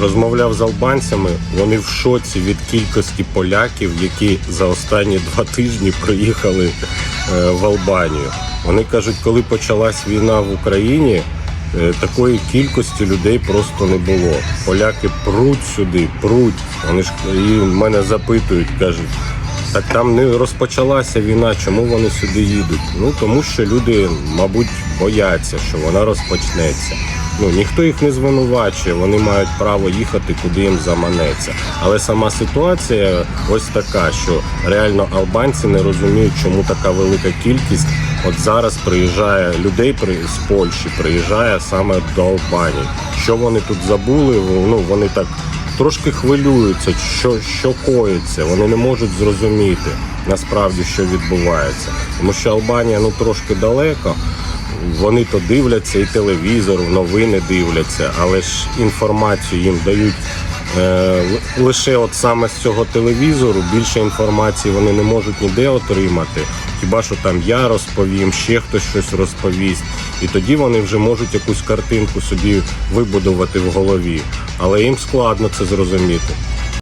розмовляв з албанцями, вони в шоці від кількості поляків, які за останні два тижні приїхали е, в Албанію. Вони кажуть, коли почалась війна в Україні, е, такої кількості людей просто не було. Поляки пруть сюди, пруть. Вони ж і мене запитують, кажуть. Так там не розпочалася війна, чому вони сюди їдуть? Ну тому що люди, мабуть, бояться, що вона розпочнеться. Ну ніхто їх не звинувачує, вони мають право їхати, куди їм заманеться. Але сама ситуація ось така, що реально албанці не розуміють, чому така велика кількість. От зараз приїжджає людей при з Польщі, приїжджає саме до Албанії. Що вони тут забули? Ну вони так трошки хвилюються, що, що коїться. Вони не можуть зрозуміти насправді, що відбувається. Тому що Албанія ну трошки далеко. Вони то дивляться і телевізор, новини дивляться, але ж інформацію їм дають е, лише от саме з цього телевізору. Більше інформації вони не можуть ніде отримати. Хіба що там я розповім, ще хтось щось розповість, і тоді вони вже можуть якусь картинку собі вибудувати в голові. Але їм складно це зрозуміти.